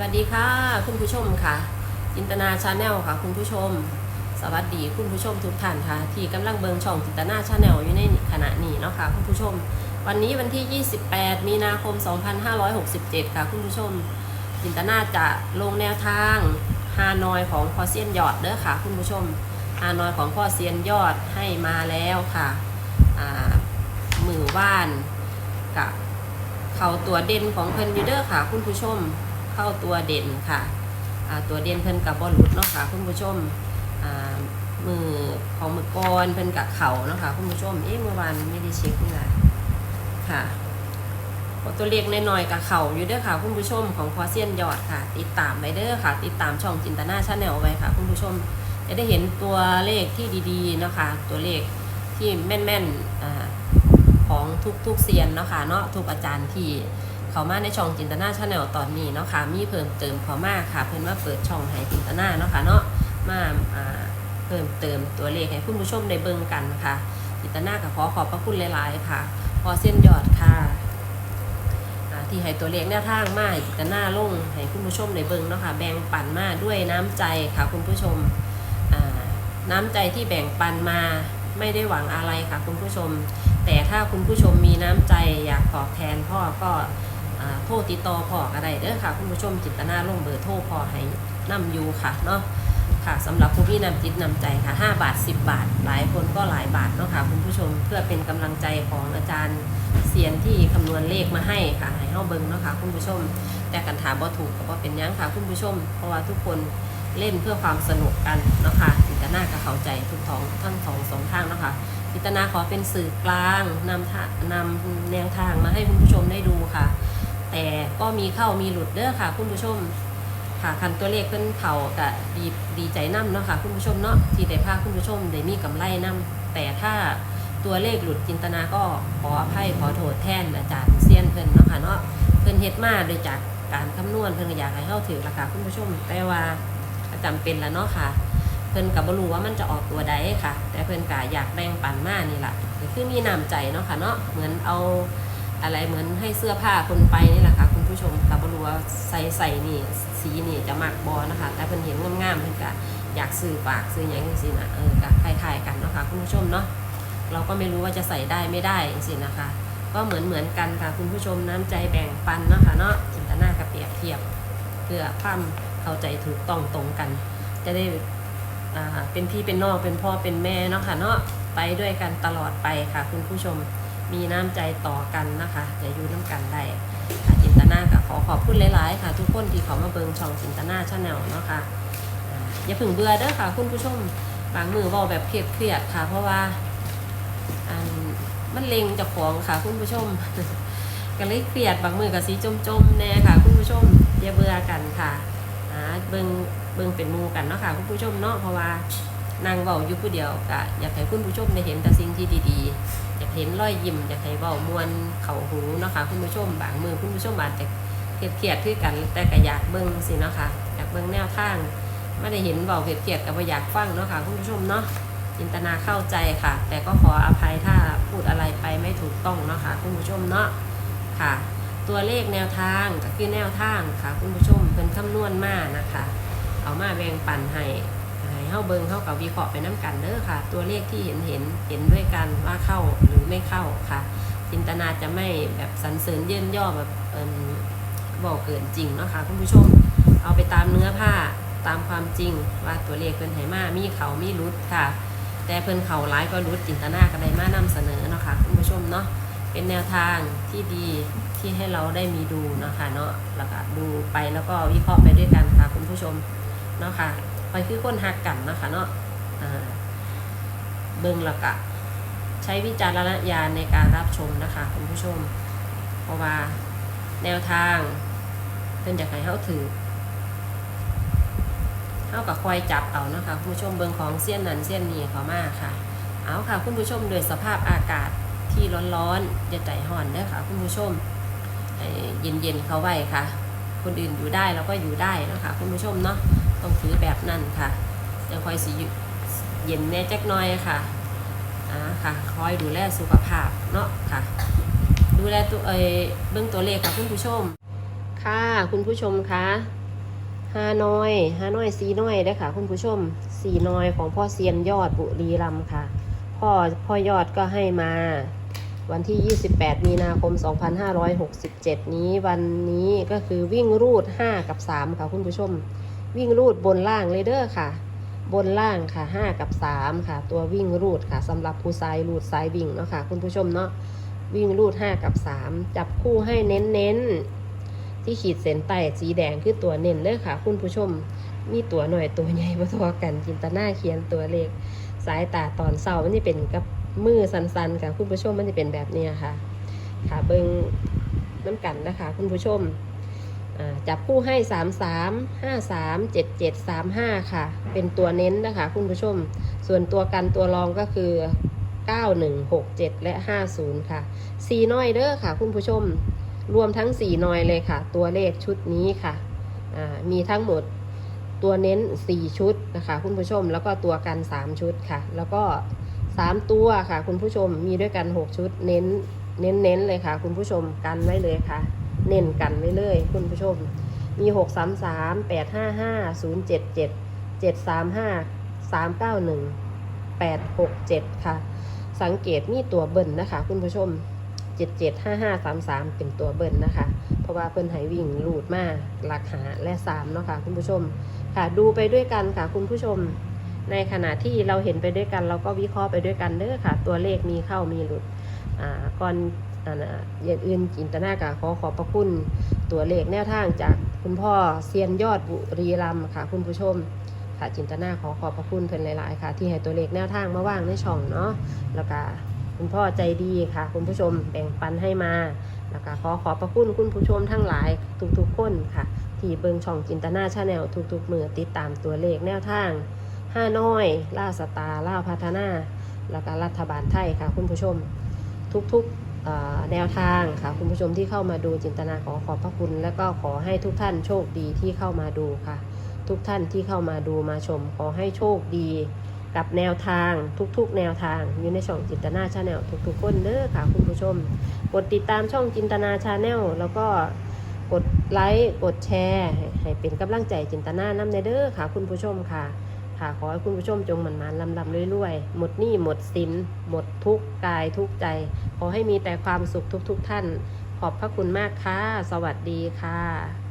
วัสดีค่ะ คุณผู้ชมค่ะ จินตนาชาแนลค่ะ คุณผู้ชม สวัสดีคุณผู้ชมทุกท่านค่ะ ที่กำลังเบิงช่องจินตนาชาแนลอยู่ในขณะนี้เนาะค่ะคุณผู้ชม วันนี้วันที่ 28 มีนาคม 2567 ค่ะ คุณผู้ชม จินตนาจะลงแนวทางฮานอยของพอเซียนยอดเด้อค่ะ คุณผู้ชมฮานอยของพอเซียนยอดให้มาแล้วค่ะมือว่านกับเขาตัวเด่นของเพิ่นยูเด้อค่ะ คุณผู้ชม เข้าตัวเด่นค่ะตัวเด่นเพิ่นกับบอลลุดเนาะค่ะคุณผู้ชมมือของมือกรเพิ่นกับเข่าเนาะค่ะคุณผู้ชมเอ๊ะเมื่อวานไม่ได้เช็คนี่แหละค่ะตัวเลขน้อยๆกับเข่าอยู่เด้อค่ะ คุณผู้ชมของพอเซียนยอดค่ะ ติดตามไปเด้อค่ะ ติดตามช่องจินตนาชาแนลไว้ค่ะ คุณผู้ชมจะได้เห็นตัวเลขที่ดีๆเนาะค่ะตัวเลขที่แม่นๆของทุกทุกเซียนเนาะค่ะเนาะทุกอาจารย์ที่ เขามาในช่องจินตนาชาแนลตอนนี้เนาะค่ะมีเพิ่มเติมเขามาค่ะ เพิ่นมาเปิดช่องให้จินตนาเนาะค่ะเนาะมาอ่าเพิ่มเติมตัวเลขให้คุณผู้ชมได้เบิ่งกันค่ะ จินตนากับขอขอบพระคุณหลาย ๆ ค่ะ พอเส้นยอดค่ะที่ให้ตัวเลขแนวทางมาให้จินตนาลงให้คุณผู้ชมได้เบิ่งเนาะค่ะแบ่งปันมาด้วยน้ำใจค่ะ คุณผู้ชมน้ำใจที่แบ่งปันมาไม่ได้หวังอะไรค่ะ คุณผู้ชม แต่ถ้าคุณผู้ชมมีน้ำใจอยากตอบแทนพ่อก็ โทรติดต่อพ่อก็ได้เด้อค่ะ คุณผู้ชมจิตนาลงเบอร์โทรพ่อให้นำอยู่ค่ะเนาะค่ะสำหรับผู้พี่นำจิตนำใจค่ะ 5 บาท 10 บาท หลายคนก็หลายบาทเนาะค่ะคุณผู้ชมเพื่อเป็นกำลังใจของอาจารย์เสียนที่คำนวณเลขมาให้ค่ะให้เฮาเบิ่งเนาะค่ะคุณผู้ชม แต่กันถามบ่ถูกก็บ่เป็นยังค่ะคุณผู้ชม เพราะว่าทุกคนเล่นเพื่อความสนุกกันเนาะค่ะจิตนาก็เข้าใจทุกท้องทั้งสองสองทางเนาะค่ะพิจารณาขอเป็นสื่อกลางนำนำแนวทางมาให้คุณผู้ชมได้ดูค่ะ แต่ก็มีเข้ามีหลุดเด้อค่ะ คุณผู้ชม ค่ะคันตัวเลขเพิ่นเขากะดีดีใจนํเนาะค่ะ คุณผู้ชมเนาะที่ได้พาคุณผู้ชมได้มีกำไรนํแต่ถ้าตัวเลขหลุดจินตนาก็ขออภัยขอโทษแทนอาจารย์เซียนเพิ่นเนาะค่ะเนาะเพิ่นเฮ็ดมาโดยจากการคำนวณเพิ่นก็อยากให้เข้าถึงราคาคุณผู้ชม แต่ว่าจำเป็นแล้วเนาะค่ะ เพิ่นกับบรู้ว่ามันจะออกตัวใดค่ะ แต่เพิ่นกะอยากแบ่งปันมานี่แหละคือมีน้ำใจเนาะค่ะเนาะเหมือนเอา อะไรเหมือนให้เสื้อผ้าคนไปนี่แหละค่ะคุณผู้ชมกับบรู้ว่าใส่ใส่นี่สีนี่จะมักบอนะคะ แต่เพิ่นเห็นงามๆเพิ่นกะอยากซื้อฝากซื้ออย่างนี้สินะเออกะคล้ายๆกันเนาะคะคุณผู้ชมเนาะเราก็ไม่รู้ว่าจะใส่ได้ไม่ได้สินะคะ ก็เหมือนเหมือนๆกันค่ะคุณผู้ชมน้ำใจแบ่งปันนะคะเนาะจินตนากับเปรียบเทียบเพื่อความเข้าใจถูกต้องตรงกัน จะได้เป็นพี่เป็นน้องเป็นพ่อเป็นแม่เนาะค่ะเนาะไปด้วยกันตลอดไปค่ะคุณผู้ชม มีน้ำใจต่อกันนะคะจะอยู่น้ำกันได้ค่ะจินตนาก็ขอขอบคุณหลายๆ ค่ะ ทุกคนที่เขามาเบิงช่องจินตนาชาแนลเนาะค่ะอ่าอย่าพึ่งเบื่อเด้อค่ะ คุณผู้ชมบางมือว่าแบบเครียดๆค่ะ เพราะว่าอันมันเล็งจากของค่ะ คุณผู้ชมก็เลยเครียดบางมือกับสีจมๆแน่ค่ะ คุณผู้ชมอย่าเบื่อกันค่ะเบิงเบิงเป็นมูกันเนาะค่ะ คุณผู้ชมเนาะเพราะว่า นางเบาอยู่ผู้เดียวก็อยากให้คุณผู้ชมได้เห็นแต่สิ่งที่ดีๆ อยากเห็นรอยยิ้มอยากให้เบามวนเข่าหูเนาะค่ะคุณผู้ชมบางมือคุณผู้ชมอาจจะเครียดๆคือกัน แต่ก็อยากเบิ่งสิเนาะค่ะอยากเบิ่งแนวทางไม่ได้เห็นเบาเครียดๆก็บ่อยากฟังเนาะค่ะคุณผู้ชมเนาะจินตนาเข้าใจค่ะ แต่ก็ขออภัยถ้าพูดอะไรไปไม่ถูกต้องเนาะค่ะคุณผู้ชมเนาะค่ะ ตัวเลขแนวทางก็คือแนวทางค่ะ คุณผู้ชมเป็นคำนวณมานะคะ เอามาแบ่งปันให้ เฮาเบิงเฮากับวิเคราะห์ไปน้กันเด้อค่ะ ตัวเลขที่เห็นเห็นเห็นด้วยกันว่าเข้าหรือไม่เข้าค่ะ จินตนาจะไม่แบบสรรเสริญเยินย่อแบบเอิ่มบอกเกินจริงเนาะค่ะคุณผู้ชม เอาไปตามเนื้อผ้าตามความจริงว่าตัวเลขเพิ่นไหมามีเขามีรุดค่ะ แต่เพิ่นเขาร้ายก็รุดจินตนาก็ได้มานำเสนอเนาะค่ะคุณผู้ชมเนาะเป็นแนวทางที่ดีที่ให้เราได้มีดูเนาะค่ะเนาะแล้วก็ดูไปแล้วก็วิเคราะห์ไปด้วยกันค่ะคุณผู้ชมเนาะค่ะ ไปคือคนหักกันนะคะเนาะเบิ่งและกะใช้วิจารณญาณในการรับชมนะคะคุณผู้ชม เพราะว่าแนวทางเป็นอยากให้เข้าถือเข้ากับคอยจับเอานะคะคุณผู้ชมเบิ่งของเสี้ยนนั้นเสี้ยนนี้เขามากค่ะ เอาค่ะคุณผู้ชมโดยสภาพอากาศที่ร้อนๆอย่าใจห่อนเด้อค่ะคุณผู้ชมเย็นเย็นๆเขาไว้ค่ะ คนอื่นอยู่ได้เราก็อยู่ได้นะคะคุณผู้ชมเนาะ ต้องถือแบบนั้นค่ะจะคอยสีเย็นแน่จักหน้อยค่ะอ่าค่ะ คอยดูแลสุขภาพเนาะค่ะ ดูแลตัวเอเบื้องตัวเลขค่ะคุณผู้ชม ค่ะคุณผู้ชมคะฮานอยฮานอยซีน้อยได้ค่ะ คุณผู้ชมซีน้อยของพ่อเซียนยอดบุรีรัมค่ะ พ่อพ่อยอดก็ให้มา วันที่ 28 มีนาคม 2567 นี้วันนี้ก็คือวิ่งรูด 5 กับ 3 ค่ะคุณผู้ชม วิ่งรูดบนล่างเลยเด้อค่ะ บนล่างค่ะ 5 กับ 3 ค่ะ ตัววิ่งรูดค่ะสำหรับผู้สายรูดสายวิ่งเนาะค่ะ คุณผู้ชมเนาะวิ่งรูด 5 กับ 3 จับคู่ให้เน้นเน้นๆที่ขีดเส้นใต้สีแดงคือตัวเน้นเลยค่ะ คุณผู้ชมมีตัวหน่อยตัวใหญ่มาทอกันจินตนาเขียนตัวเลขสายตาตอนเศร้ามันจะเป็นกับมือสันๆค่ะคุณผู้ชมมันจะเป็นแบบนี้ค่ะ ค่ะเบิงน้ำกันนะคะ คุณผู้ชม จับคู่ให้ 3 3 5 3 7 7 3 5 ค่ะ เป็นตัวเน้นนะคะ คุณผู้ชม ส่วนตัวกันตัวรองก็คือ 9 1 6 7 และ 50 ค่ะสีน้อยเด้อค่ะ คุณผู้ชม รวมทั้งสีน้อยเลยค่ะ ตัวเลขชุดนี้ค่ะ มีทั้งหมดตัวเน้น 4 ชุดนะคะ คุณผู้ชม แล้วก็ตัวกัน 3 ชุดค่ะ แล้วก็ 3 ตัวค่ะ คุณผู้ชม มีด้วยกัน 6 ชุด เน้น เน้นเน้นเลยค่ะ คุณผู้ชม กันไว้เลยค่ะ เน้นกันไว้เลยคุณผู้ชม มี 6 3 3 8 5 5 0 7 7 7 3 5 3 9 1 8 6 7 ค่ะ สังเกตมีตัวเบิ้ลนะคะ คุณผู้ชม 7 7 5 5 3 3 เป็นตัวเบิ้ลนะคะ เพราะว่าเพิ่นให้วิ่งลูดมากหลักหาและ 3 เนาะค่ะ คุณผู้ชม ค่ะดูไปด้วยกันค่ะ คุณผู้ชม ในขณะที่เราเห็นไปด้วยกัน เราก็วิเคราะห์ไปด้วยกันเด้อค่ะ ตัวเลขมีเข้ามีหลุด อ่าก่อน อ่าอย่างอื่นจินตนาการขอขอบพระคุณตัวเลขแนวทางจากคุณพ่อเซียนยอดบุรีรัมค่ะ คุณผู้ชม ค่ะจินตนาขอขอบพระคุณเพิ่นหลาย ๆ ค่ะ ที่ให้ตัวเลขแนวทางมาว่างในช่องเนาะแล้วก็คุณพ่อใจดีค่ะ คุณผู้ชมแบ่งปันให้มาแล้วก็ขอขอบพระคุณคุณผู้ชมทั้งหลายทุกๆคนค่ะ ที่เบิงช่องจินตนาชาแนลทุกๆมือติดตามตัวเลขแนวทางห้าน้อยล่าสตาร์ล่าพัฒนา แล้วก็รัฐบาลไทยค่ะ คุณผู้ชม ทุกๆ แนวทางค่ะคุณผู้ชมที่เข้ามาดูจินตนาขอขอบพระคุณ และก็ขอให้ทุกท่านโชคดีที่เข้ามาดูค่ะ ทุกท่านที่เข้ามาดูมาชม ขอให้โชคดี กับแนวทางทุกๆ แนวทางอยู่ในช่องจินตนาชาแนลทุกๆคนเด้อค่ะคุณผู้ชม กดติดตามช่องจินตนาชาแนลแล้วก็กดไลค์กดแชร์ ให้เป็นกำลังใจจินตนาน้ำในเด้อค่ะคุณผู้ชมค่ะ ค่ะ ขอให้คุณผู้ชมจงหมันมันลำลำรวยๆ หมดหนี้หมดสิน หมดทุกกายทุกใจ ขอให้มีแต่ความสุขทุกๆทท่าน ขอบพระคุณมากค่ะ สวัสดีค่ะ